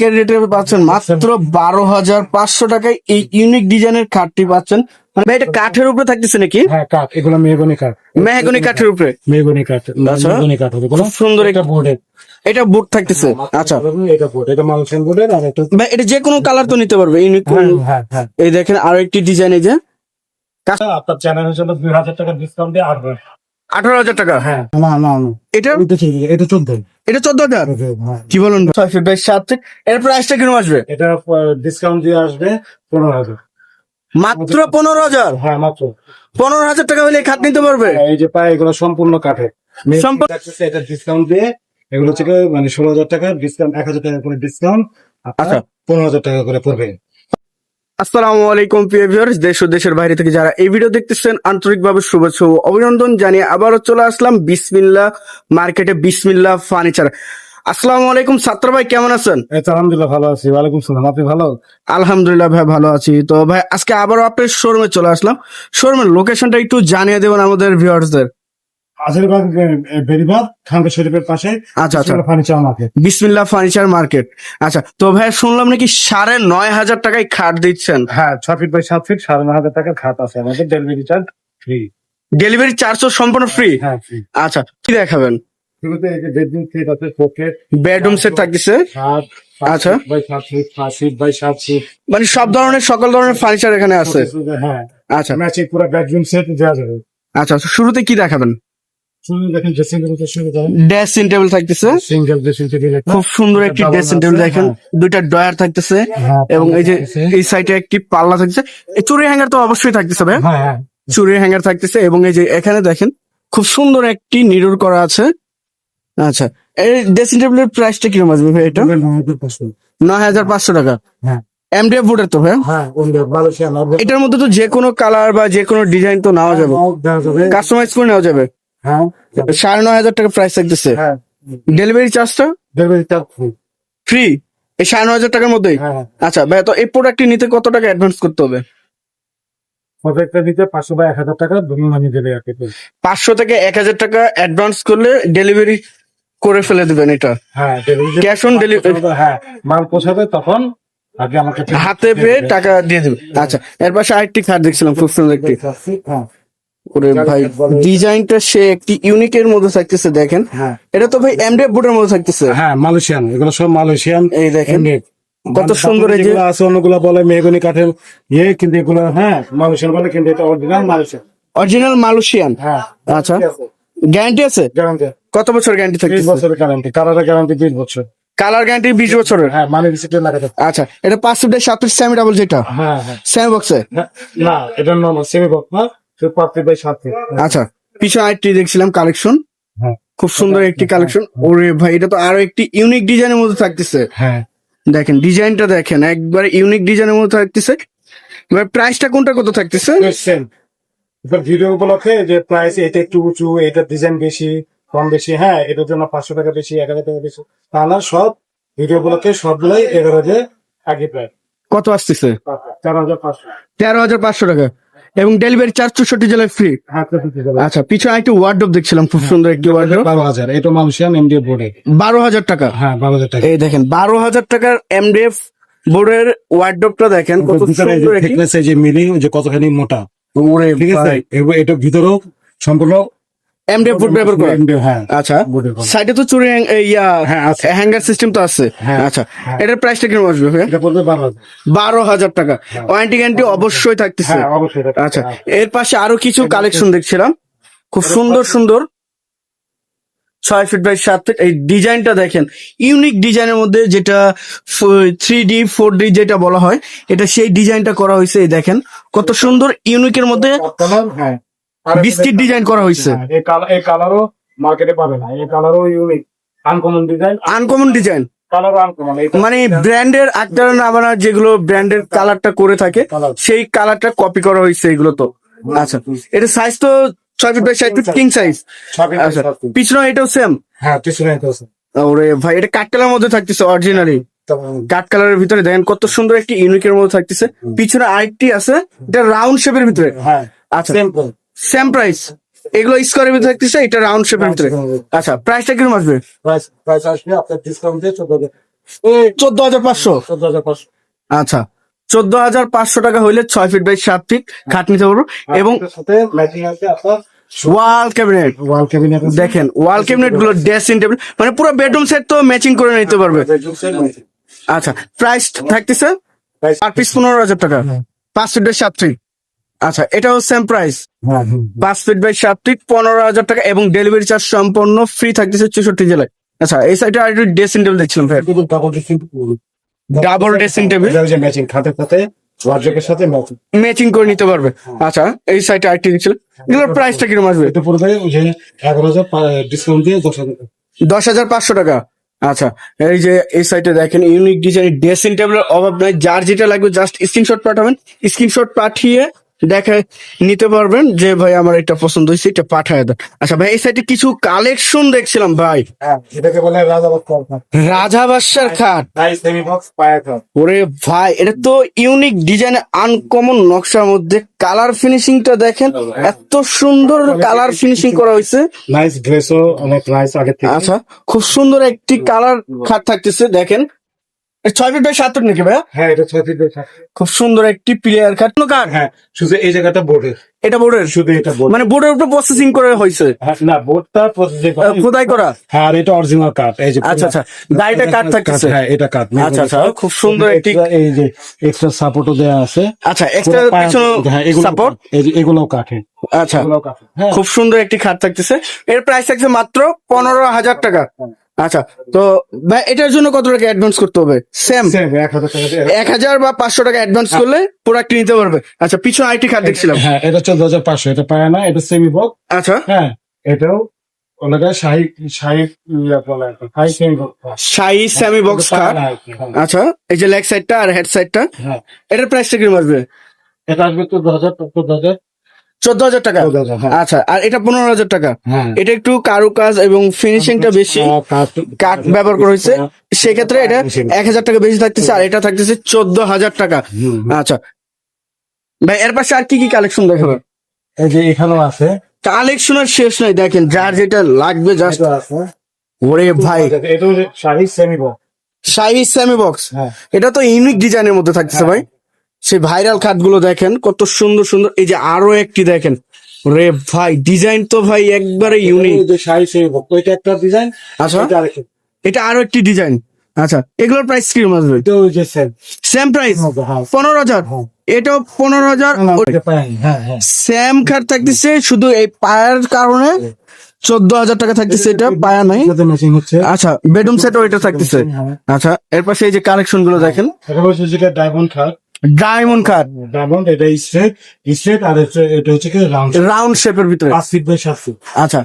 পাইকারি রেটে পাচ্ছেন মাত্র বারো হাজার পাঁচশো টাকায় এই ইউনিক ডিজাইনের খাটটি পাচ্ছেন। মানে এটা কাঠের উপরে থাকতেছে নাকি? হ্যাঁ কাঠ। এগুলো মেহগনি কাঠ। মেহগনি কাঠের উপরে? মেহগনি কাঠ। আচ্ছা। মেহগনি কাঠ খুব সুন্দর এটা বোর্ডের এটা বুট থাকতেছে। আচ্ছা। এটা বোর্ড এটা মালসেন বোর্ডের আর এটা ভাই এটা যে কোনো কালার তো নিতে পারবে ইউনিক হ্যাঁ হ্যাঁ হ্যাঁ। এই দেখেন আরও একটি ডিজাইন এই যে। আপনার চ্যানেল হিসেবে দুই হাজার টাকা ডিসকাউন্ট দিয়ে আসবে আঠারো হাজার টাকা? হ্যাঁ। না না না। এটা? এটা ঠিক এটা চোদ্দ। এটা চোদ্দ হাজার? হ্যাঁ। কি বলুন? ছয় ফিট বাই সাত ফিট। এর প্রাইসটা কীরকম আসবে? এটা ডিসকাউন্ট দিয়ে আসবে পনেরো হাজার। মাত্র পনেরো হাজার। হ্যাঁ মাত্র। পনেরো হাজার টাকা হলে খাট নিতে পারবে? এই যে পায় এগুলো সম্পূর্ণ কাঠে। সম্পূর্ণ- এটা ডিসকাউন্ট দিয়ে। এগুলো থেকে মানে ষোলো হাজার টাকা ডিসকাউন্ট এক হাজার টাকা করে ডিসকাউন্ট। আচ্ছা। পনেরো হাজার টাকা করে পড়বে। আসসালামু আলাইকুম প্রিয় ভিউয়ার্স দেশ ও দেশের বাইরে থেকে যারা এই ভিডিও দেখতেছেন আন্তরিকভাবে শুভেচ্ছা ও অভিনন্দন জানিয়ে আবারও চলে আসলাম বিসমিল্লা মার্কেটে বিসমিল্লা ফার্নিচার। আসসালামু আলাইকুম ছাত্র ভাই কেমন আছেন? আলহামদুলিল্লাহ ভালো আছি। ওয়ালাইকুম সালাম। আপনি ভালো? আলহামদুলিল্লাহ ভাই ভালো আছি। তো ভাই আজকে আবারও আপনার শোরুমে চলে আসলাম। শোরুমের লোকেশনটা একটু জানিয়ে দেবেন আমাদের ভিউয়ার্সদের আশীর্বাদ বেরিবাদ খানকা শরীফের পাশে আচ্ছা আচ্ছা। Furniture market. Bismillah furniture market. আচ্ছা তো ভাই শুনলাম নাকি সাড়ে নয় হাজার টাকায় খাট দিচ্ছেন? হ্যাঁ ছ ফিট বাই সাত ফিট সাড়ে নয় হাজার টাকার খাত আছে আমাদের ডেলিভারি চার্জ ফ্রি ডেলিভারি চার্জও সম্পূর্ণ ফ্রি হ্যাঁ ফ্রি আচ্ছা কি দেখাবেন? শুরুতে এই যে বেডরুম সেট আছে পকেট বেডরুম সেট থাকতেছে। সাত আচ্ছা। বাই সাত ফিট পাঁচ ফিট বাই সাত ফিট মানে সব ধরনের সকল ধরনের ফার্নিচার এখানে আছে? হ্যাঁ। আচ্ছা। ম্যাচিং পুরো বেডরুম সেট দেওয়া যাবে। আচ্ছা শুরুতে কি দেখাবেন? ড্রেসিং টেবিল থাকতেছে। খুব সুন্দর একটি ড্রেসিং টেবিল দেখেন হ্যাঁ। দুইটা ডয়ার থাকতেছে এবং এই যে এই সাইডে একটি পাল্লা থাকতেছে। চুরি হ্যাঙ্গার তো অবশ্যই থাকতেছে ভাই। হ্যাঁ হ্যাঁ। চুরি হ্যাঙ্গার থাকতেছে এবং এই যে এখানে দেখেন খুব সুন্দর একটি নিরুর করা আছে। আচ্ছা এই ড্রেসিং টেবিলের প্রাইসটা কীরকম আসবে ভাই এটা? নয় হাজার পাঁচশো। টাকা। হ্যাঁ। এমডিএফ বোর্ডের তো হ্যাঁ এটার মধ্যে তো যে কোনো কালার বা যে কোনো ডিজাইন তো নেওয়া যাবে। কাস্টমাইজ করে নেওয়া যাবে। হ্যাঁ? সাড়ে নয় হাজার টাকা প্রাইস থাকতেছে। হ্যাঁ। ডেলিভারি চার্জটা ডেলিভারি চার্জ ফ্রি এই সাড়ে নয় হাজার টাকার মধ্যেই? হ্যাঁ আচ্ছা ভাই তো এই প্রোডাক্টটি নিতে কত টাকা অ্যাডভান্স করতে হবে? প্রজেক্টটা নিতে পাঁচশো বা এক হাজার টাকা ধরুন দেবে পাঁচশো থেকে এক হাজার টাকা অ্যাডভান্স করলে ডেলিভারি করে ফেলে দিবেন এটা। হ্যাঁ Cash on delivery- হ্যাঁ মাল পৌঁছাবে তখন আগে আমাকে হাতে পেয়ে টাকা দিয়ে দেবে। আচ্ছা এর পাশে আরেকটি খাট দেখছিলাম খুব সুন্দর একটি। হ্যাঁ। ওরে ভাই ডিজাইনটা সে একটি ইউনিকের মধ্যে থাকতেছে দেখেন। হ্যাঁ। এটা তো ভাই এমডিএফ বোর্ডের মধ্যে থাকতেছে? হ্যাঁ মালয়েশিয়ান এগুলো সব মালয়েশিয়ান এই দেখেন কত সুন্দর এই যে আছে অন্যগুলো বলে মেহগনি কাঠের ইয়ে কিন্তু এগুলো হ্যাঁ মালয়েশিয়ান বলে কিন্তু এটা অরিজিনাল মালয়েশিয়ান অরিজিনাল মালয়েশিয়ান হ্যাঁ আচ্ছা। গ্যারান্টি আছে। গ্যারান্টি কত বছর গ্যারান্টি বিশ থাকতেছে? বছরের গ্যারান্টি কালারের গ্যারান্টি বিশ বছর। কালার গ্যারান্টি বিশ বছরের? হ্যাঁ মানে রিসিপ্টে লাগাতে আচ্ছা এটা পাঁচ ফিটের সাত ফিট সেমি ডাবল যেটা? হ্যাঁ হ্যাঁ। সেমি বক্সে না, না এটা নর্মাল সেমি বক্স না? আচ্ছা পিছনে আরেকটি দেখছিলাম কালেকশন হ্যাঁ। খুব সুন্দর একটি কালেকশন ওরে ভাই এটা তো আরও একটি ইউনিক ডিজাইনের মধ্যে থাকতেছে। হ্যাঁ। দেখেন ডিজাইনটা দেখেন একবারে ইউনিক ডিজাইনের মধ্যে থাকতেছে। এবার প্রাইসটা কোনটা কত থাকতেছে? এবার ভিডিও উপলক্ষে যে প্রাইস এটা একটু উঁচু এটা ডিজাইন বেশি কম বেশি হ্যাঁ এটার জন্য পাঁচশো টাকা বেশি এক হাজার টাকা বেশি। তা না সব ভিডিও উপলক্ষে সবগুলাই এগারো হাজার আগে প্রায় কত আসতেছে? চার হাজার পাঁচশো। তেরো হাজার পাঁচশো টাকা। এবং ডেলিভারি চার্জ চৌষট্টি জেলায় ফ্রি হ্যাঁ। আচ্ছা পিছনে একটি ওয়ার্ডরোব দেখছিলাম খুব সুন্দর একটি ওয়ার্ডরোব বারো হাজার এটা মালয়েশিয়ান এমডিএফ বোর্ডে বারো হাজার টাকা। হ্যাঁ বারো হাজার টাকা। এই দেখেন বারো হাজার টাকার এমডিএফ বোর্ডের ওয়ার্ডরোবটা দেখেন কত সুন্দর যে মিলি যে কতখানি মোটা। ওরে ঠিক আছে? এটা ভিতরেও সম্পূর্ণ এমডিএফ বোর্ড ব্যবহার করে? হ্যাঁ। আচ্ছা। সাইডে তো চুরি ইয়া হ্যাঁ হ্যাঙ্গার সিস্টেম তো আছে। হ্যাঁ, আচ্ছা হ্যাঁ। এটার প্রাইসটা কীরকম আসবে ভাইয়া? এটা পড়বে বারো হাজার। টাকা। ওয়ারেন্টি গ্যারান্টি অবশ্যই থাকতেছে। হ্যাঁ অবশ্যই আচ্ছা। এর পাশে আরও কিছু কালেকশন দেখছিলাম। খুব সুন্দর সুন্দর। ছয় ফিট বাই সাত ফিট এই ডিজাইনটা দেখেন। ইউনিক ডিজাইনের মধ্যে যেটা থ্রি ডি ফোর ডি যেটা বলা হয় এটা সেই ডিজাইনটা করা হয়েছে এই দেখেন। কত সুন্দর ইউনিকের মধ্যে হ্যাঁ। বৃষ্টির ডিজাইন করা হয়েছে। হ্যাঁ, এই কালার এই কালারও মার্কেটে পাবে না এই কালারও unique uncommon design uncommon design মানে ব্র্যান্ডের আক্তার নাবানা যেগুলো ব্র্যান্ডের কালারটা করে থাকে সেই কালারটা কপি করা হয়েছে এগুলো তো। আচ্ছা এটা সাইজ তো ছয় ফিট বাই সাত ফিট কিং সাইজ আচ্ছা পিছনে এটাও সেম হ্যাঁ পিছনে ওরে ভাই এটা কাঠ কালার মধ্যে থাকতেছে অরিজিনালি কাঠ কালারের ভিতরে দেখেন কত সুন্দর একটি ইউনিকের মধ্যে থাকতেছে। পিছনে আরেকটি আছে এটা রাউন্ড শেপের ভিতরে। হ্যাঁ আচ্ছা। সেম প্রাইস এগুলো স্কোয়ারের ভিতরে থাকতেছে এটা রাউন্ড শেপের ভিতরে। আচ্ছা প্রাইসটা কীরকম আসবে? প্রাইস প্রাইস আসবে আপনার ডিসকাউন্ট দিয়ে চোদ্দ হাজার। চোদ্দ হাজার পাঁচশো? চোদ্দ হাজার পাঁচশো। আচ্ছা চোদ্দ হাজার পাঁচশো টাকা হইলে ছয় ফিট বাই সাত ফিট খাট নিতে পারব। এবং ওয়াল ক্যাবিনেট ওয়াল ক্যাবিনেট দেখেন ওয়াল ক্যাবিনেটগুলো ড্রেসিং টেবিল মানে পুরো বেডরুম সেট তো ম্যাচিং করে নিতে পারবে। আচ্ছা প্রাইস থাকতেছে পার পিস পনেরো হাজার টাকা। পাঁচ ফিট বাই সাত ফিট আচ্ছা এটাও সেম প্রাইস হ্যাঁ পাঁচ ফিট বাই সাত ফিট পনেরো হাজার টাকা এবং ডেলিভারি চার্জ সম্পূর্ণ ফ্রি থাকতেছে চৌষট্টি জেলায়। আচ্ছা এই সাইডে আর একটু ড্রেসিং টেবিল দেখছিলাম ভাই ডাবল ড্রেসিং? যে ম্যাচিং খাটের সাথে ওয়ার্ড্রোবের সাথে ম্যাচিং করে নিতে পারবে। আচ্ছা এই সাইডে আরেকটি দেখছিলাম। এগুলোর প্রাইসটা কীরকম আসবে? এটা ওই যে এগারো হাজার ডিসকাউন্ট দিয়ে দশ হাজার দশ হাজার পাঁচশো টাকা। আচ্ছা এই যে এই সাইটে দেখেন ইউনিক ডিজাইন ড্রেসিং টেবিলের অভাব নাই। যার যেটা লাগবে জাস্ট স্ক্রিনশট পাঠাবেন। স্ক্রিনশট পাঠিয়ে দেখে নিতে পারবেন যে ভাই আমার এটা পছন্দ হয়েছে এটা পাঠায় দেন। আচ্ছা ভাই এই সাইটে কিছু কালেকশন দেখছিলাম ভাই। হ্যাঁ এটাকে বলে রাজা বাদশার খাট। ওরে ভাই এটা তো ইউনিক ডিজাইন আনকমন নকশার মধ্যে কালার ফিনিশিংটা দেখেন এত সুন্দর কালার ফিনিশিং করা হয়েছে। নাইস ড্রেসও অনেক নাইস আগে থেকে। আচ্ছা খুব সুন্দর একটি কালার খাট থাকতেছে দেখেন। ছয় ফিট বাই সাত ফিট নাকি ভাইয়া? হ্যাঁ এটা ছয় ফিট বাই সাত খুব সুন্দর একটি প্লেয়ার কোনো কাঠ হ্যাঁ শুধু এই জায়গাটা বোর্ডের। এটা বোর্ডের? শুধু এটা বোর্ড। মানে বোর্ডের উপর প্রসেসিং করে হয়েছে? না বোর্ডটা প্রসেসিং আহ, খোদাই করা? হ্যাঁ আর এটা অরিজিনাল কাঠ এই যে আচ্ছা আচ্ছা। গাড়িটা কাঠ থাকতেছে। হ্যাঁ এটা কাঠ আচ্ছা আচ্ছা। খুব সুন্দর একটি এই যে এক্সট্রা সাপোর্টও দেওয়া আছে। আচ্ছা এক্সট্রা হ্যাঁ, সাপোর্ট এই যে এগুলোও কাঠে আচ্ছা। হ্যাঁ। খুব সুন্দর একটি খাট থাকতেছে। এর প্রাইস থাকছে মাত্র পনেরো হাজার টাকা। আচ্ছা তো ভাই এটার জন্য কত টাকা অ্যাডভান্স করতে হবে? সেম এক হাজার বা পাঁচশো টাকা অ্যাডভান্স করলে প্রোডাক্ট নিতে পারবে। আচ্ছা পিছনে আইটি কার্ড দেখছিলাম। হ্যাঁ এটা চোদ্দ হাজার পাঁচশো এটা পায় না এটা সেমি বক্স আচ্ছা। হ্যাঁ এটাও ইয়া বক্স খাট আচ্ছা এই যে লেগ সাইডটা আর হেড সাইডটা হ্যাঁ। এটার প্রাইসটা কীরকম আসবে? এটা আসবে চোদ্দ হাজার চোদ্দ হাজার। চোদ্দ হাজার টাকা? হ্যাঁ। আচ্ছা আর এটা পনেরো হাজার টাকা। হ্যাঁ। এটা একটু কারুকাজ এবং ফিনিশিংটা বেশি। কাঠ ব্যবহার করা হয়েছে। সেক্ষেত্রে এটা এক হাজার টাকা বেশি থাকতেছে আর এটা থাকতেছে চোদ্দ হাজার টাকা। আচ্ছা। ভাই এর পাশে আর কি কি কালেকশন দেখাবে? এই যে এখানেও আছে। কালেকশনের শেষ নাই দেখেন যার যেটা লাগবে জাস্ট ওরে ভাই। এটাও যে Shahi semi box Shahi semi box হ্যাঁ। এটা তো ইউনিক ডিজাইনের মধ্যে থাকতেছে ভাই। সেই ভাইরাল খাটগুলো দেখেন কত সুন্দর সুন্দর এই যে আরও একটি দেখেন। রে ভাই ডিজাইন তো ভাই একবারে ইউনিক সেমি ওইটা একটা ডিজাইন আচ্ছা। এটা আরও একটি ডিজাইন আচ্ছা এগুলোর প্রাইস কীরকম আসবে? সেম সেম প্রাইস পনেরো হাজার। হ্যাঁ। এটাও পনেরো হাজার? পায় না। হ্যাঁ হ্যাঁ। সেম খাট থাকতেছে শুধু এই পায়ের কারণে চোদ্দ হাজার টাকা থাকতেছে এটা পায়া নাই। আচ্ছা বেডরুম সেটও এটা থাকতেছে। আচ্ছা এর পাশে এই যে কালেকশনগুলো দেখেন ডায়মন্ড খাট ডায়মন্ড খাট ডায়মন্ড এটা স্ট্রেট স্ট্রেট আর এটা হচ্ছে কি রাউন্ড রাউন্ড শেপের ভিতরে? পাঁচ ফিট বাই সাত ফিট আচ্ছা।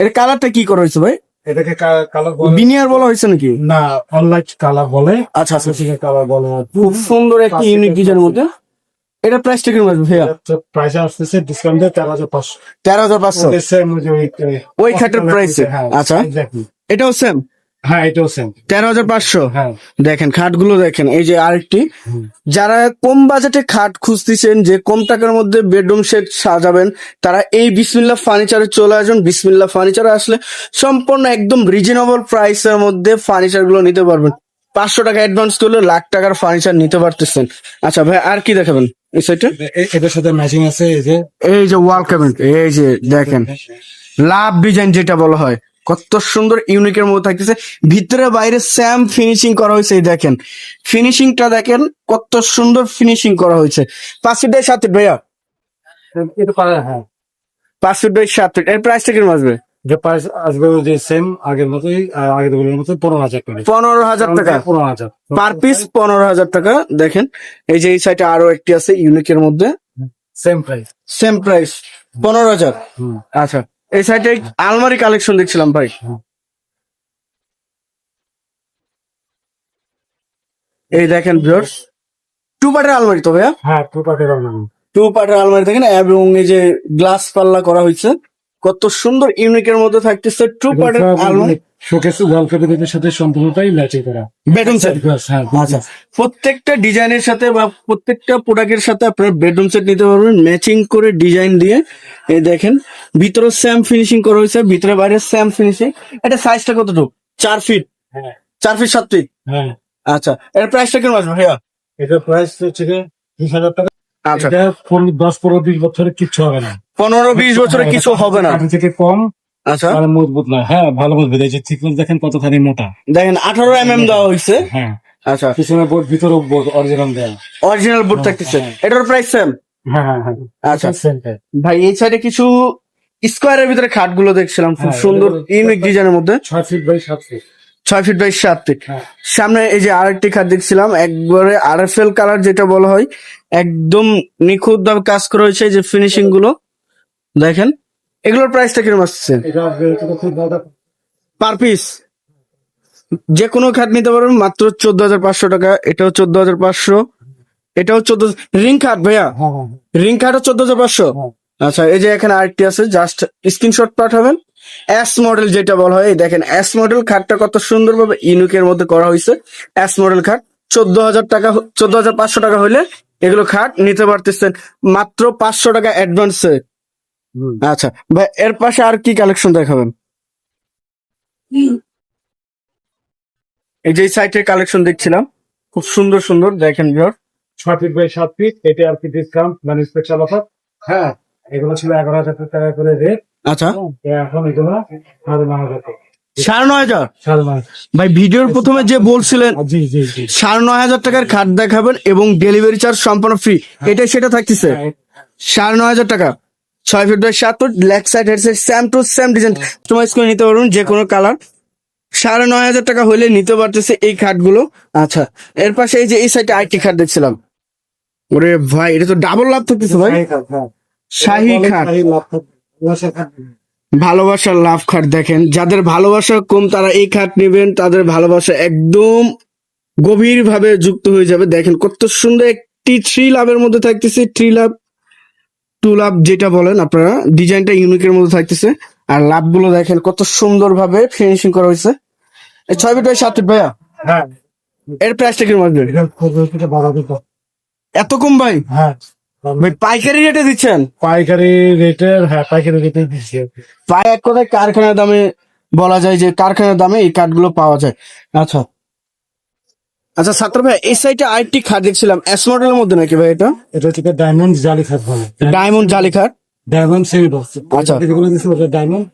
এর কালারটা কি করা হয়েছে ভাই? এটাকে কালার বলে বিনিয়ার বলা হয়েছে নাকি? না অনলাইন কালার বলে। আচ্ছা আচ্ছা। কালার বলে খুব সুন্দর একটি ইউনিক ডিজাইনের মধ্যে। এটা প্রাইসটা কীরকম আসবে ভাইয়া। প্রাইস আসতেছে ডিসকাউন্ট দিয়ে তেরো হাজার পাঁচশো। তেরো হাজার পাঁচশো। ওই খাটের এ? হ্যাঁ, আচ্ছা। এটাও সেম হ্যাঁ এটাও সেম তেরো হাজার পাঁচশো? হ্যাঁ। দেখেন খাটগুলো দেখেন এই যে আরেকটি। যারা কম বাজেটে খাট খুঁজতেছেন যে কম টাকার মধ্যে বেডরুম সেট সাজাবেন তারা এই বিসমিল্লা ফার্নিচারে চলে আসুন। বিসমিল্লা ফার্নিচারে আসলে সম্পূর্ণ একদম রিজনেবল প্রাইসের মধ্যে ফার্নিচারগুলো নিতে পারবেন। পাঁচশো টাকা অ্যাডভান্স করলে লাখ টাকার ফার্নিচার নিতে পারতেছেন। আচ্ছা ভাই আর কি দেখাবেন এই সাইডে এটার সাথে ম্যাচিং আছে এই যে? এই যে ওয়াল ক্যাবিনেট এই যে দেখেন। লাভ ডিজাইন যেটা বলা হয়। কত সুন্দর ইউনিকের মধ্যে থাকতেছে। ভিতরে বাইরে স্যাম ফিনিশিং করা হয়েছে এই দেখেন। ফিনিশিংটা দেখেন কত সুন্দর ফিনিশিং করা হয়েছে। পাঁচ ফিট বাই সাত ভাইয়া? হ্যাঁ পাঁচ ফিট বাই সাত ফিট এর প্রাইসটা কীরকম আসবে? যে প্রাইস আসবে যে সেম আগের মতোই আগেরগুলোর মতো পনেরো হাজার পনেরো হাজার টাকা? পনেরো হাজার। পার পিস পনেরো হাজার টাকা দেখেন। এই যে এই সাইডে আরও একটি আছে ইউনিকের মধ্যে। সেম প্রাইস সেম প্রাইস পনেরো হাজার। আচ্ছা। এই সাইডে আলমারি কালেকশন দেখছিলাম ভাই। এই দেখেন ভিউয়ার্স টু পার্টের আলমারি তো ভাইয়া? হ্যাঁ টু পার্টের আলমারি। টু পার্টের আলমারি দেখেন এবং এই যে গ্লাস পাল্লা করা হয়েছে কত সুন্দর ইউনিকের মধ্যে থাকতেছে টু পার্টের আলমারি। শোকেস ওয়াল ক্যাবিনেটের সাথে সম্পূর্ণটাই ম্যাচিং করা। বেডরুম সেট হ্যাঁ আচ্ছা। প্রত্যেকটা ডিজাইনের সাথে বা প্রত্যেকটা প্রোডাক্টের সাথে আপনার বেডরুম সেট নিতে পারবেন। ম্যাচিং করে ডিজাইন দিয়ে এই দেখেন ভিতরে স্যাম ফিনিশিং করা হয়েছে ভিতরে বাইরে স্যাম ফিনিশিং এটা সাইজটা কতটুকু? চার ফিট হ্যাঁ। চার ফিট সাত ফিট হ্যাঁ। আচ্ছা এর প্রাইসটা কেমন আসবে ভাইয়া? এটার প্রাইস হচ্ছে বিশ হাজার টাকা। আচ্ছা। এটা দশ পনেরো বিশ বছরে কিচ্ছু হবে না। পনেরো বিশ বছরে কিছু হবে না। থেকে কম। আচ্ছা। আর মজবুত নয়। হ্যাঁ ভালো মজবুত এই যে থিকনেস দেখেন কতখানি মোটা। দেখেন আঠারো এম এম দেওয়া হয়েছে। হ্যাঁ। আচ্ছা। পিছনে বোর্ড ভিতরে বোর্ড অরিজিনাল দেয়া। অরিজিনাল বোর্ড থাকতেছে। এটার প্রাইস সেম হ্যাঁ হ্যাঁ হ্যাঁ। আচ্ছা। ভাই এই সাইডে কিছু স্কোয়ারের ভিতরে খাটগুলো দেখছিলাম। খুব হ্যাঁ, সুন্দর ইউনিক ডিজাইনের মধ্যে। ছয় ফিট বাই সাত ফিট ছয় ফিট বাই সাত ফিট হ্যাঁ। সামনে এই যে আরেকটি খাট দেখছিলাম। একবারে আর এফ এল কালার যেটা বলা হয় একদম নিখুঁত ভাবে কাজ করা হয়েছে এই যে ফিনিশিংগুলো। দেখেন। এগুলোর প্রাইসটা কীরকম আসছে? পার পিস যে কোনো খাট নিতে পারবেন মাত্র চোদ্দ হাজার পাঁচশো টাকা এটাও চোদ্দ হাজার পাঁচশো এটাও চোদ্দ রিং খাট ভাইয়া? রিং খাটও চোদ্দ হাজার পাঁচশো? হ্যাঁ। আচ্ছা এই যে এখানে আরেকটি আছে জাস্ট স্ক্রিনশট পাঠাবেন। এস মডেল যেটা বলা হয় দেখেন এস মডেল খাটটা কত সুন্দর ভাবে ইনুকের মধ্যে করা হয়েছে। এস মডেল খাট চোদ্দ হাজার টাকা চোদ্দ হাজার পাঁচশো টাকা হলে এগুলো খাট নিতে পারতেছেন। মাত্র পাঁচশো টাকা অ্যাডভান্সে। আচ্ছা ভাই এর পাশে আর কি কালেকশন দেখাবেন? এই যে সাইটের কালেকশন দেখছিলাম খুব সুন্দর সুন্দর দেখেন ভিউয়ার। ছয় ফিট বাই সাত ফিট এটা আর কি ডিসকাউন্ট মানে স্পেশাল অফার হ্যাঁ। এগুলো ছিল এগারো হাজার টাকা করে রেট আচ্ছা। এখন এগুলো সাড়ে নয় হাজার সাড়ে নয় হাজার? ভাই ভিডিওর প্রথমে যে বলছিলেন জি জি জি। সাড়ে নয় হাজার টাকার খাট দেখাবেন এবং ডেলিভারি চার্জ সম্পূর্ণ ফ্রি এটা সেটা থাকতেছে? সাড়ে নয় হাজার টাকা? ছয় ফিট বাই সাত foot leg side head side same to same design customise করে নিতে পারবেন যে কোনো কালার সাড়ে নয় হাজার টাকা হলে নিতে পারতেছে এই খাটগুলো আচ্ছা এর পাশে এই যে এই সাইডে আরেকটি খাট দেখছিলাম। ওরে ভাই এটা তো ডাবল লাভ থাকতেছে ভাই। শাহী খাট ভালোবাসার লাভ খাট দেখেন। যাদের ভালোবাসা কম তারা এই খাট নেবেন। তাদের ভালোবাসা একদম গভীর ভাবে যুক্ত হয়ে যাবে। দেখেন কত সুন্দর একটি থ্রি লাভের মধ্যে থাকতেছে। থ্রি লাভ টু লাভ যেটা বলেন আপনারা ডিজাইনটা ইউনিকের মধ্যে থাকতেছে। আর লাভগুলো দেখেন কত সুন্দর ভাবে ফিনিশিং করা হয়েছে। ছয় ফিট বাই সাত ফিট ভাইয়া? হ্যাঁ। এর প্রাইসটা কীরকম আসবে? এত কম ভাই? হ্যাঁ। ভাই পাইকারি রেটে দিচ্ছেন? পাইকারি রেটের হ্যাঁ পাইকারি রেটে দিচ্ছি প্রায় এক কথায় কারখানার দামে বলা যায় যে কারখানার দামে এই কাঠগুলো পাওয়া যায়। আচ্ছা আচ্ছা ছাত্র ভাই এই সাইডে আরেকটি খাট দেখছিলাম। এস মডেলের মধ্যে নাকি ভাই এটা? এটা হচ্ছে ডায়মন্ড জালি খাট বলে। ডায়মন্ড জালি খাট? ডায়মন্ড সেমি বক্স আচ্ছা। যেগুলো দিচ্ছে ওটা ডায়মন্ড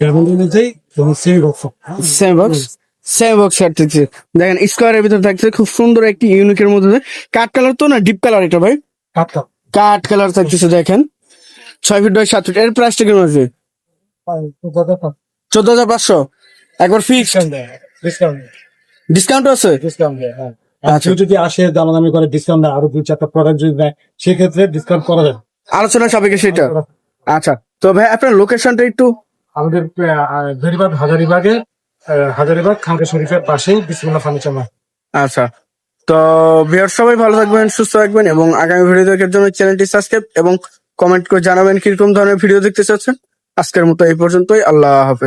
ডায়মন্ড অনুযায়ী তোমার semi box same box same box খাট থাকছে দেখেন স্কোয়ারের ভিতরে থাকছে খুব সুন্দর একটি ইউনিকের মধ্যে। কাঠ কালার তো না ডিপ কালার এটা ভাই? কাটটা কাঠ কালার থাকতেছে দেখেন। ছয় ফিট বাই সাত ফিট এর প্রাইসটা কেমন আছে? চোদ্দ হাজার পাঁচশো। একবার ফিক্স ডিসকাউন্ট ডিসকাউন্ট আছে? ডিসকাউন্ট হ্যাঁ আচ্ছা। আচ্ছা যদি আসে দামাদামি করে ডিসকাউন্ট আরও দুই চারটা প্রোডাক্ট যদি দেয় সেক্ষেত্রে ডিসকাউন্ট করা যায় আলোচনা সাপেক্ষে সেটা। আচ্ছা তো ভাই আপনার লোকেশনটা একটু? আমাদের বেরিবাদ হাজারিবাগে হাজারিবাগ খানকা শরীফের পাশেই বিসমুল্লাহ ফার্নিচার আচ্ছা তো ভিউয়ার সবাই ভালো থাকবেন সুস্থ থাকবেন এবং আগামী ভিডিও দেখার জন্য চ্যানেলটি সাবস্ক্রাইব এবং কমেন্ট করে জানাবেন কীরকম ধরনের ভিডিও দেখতে চাচ্ছেন। আজকের মতো এই পর্যন্তই আল্লাহ হাফেজ।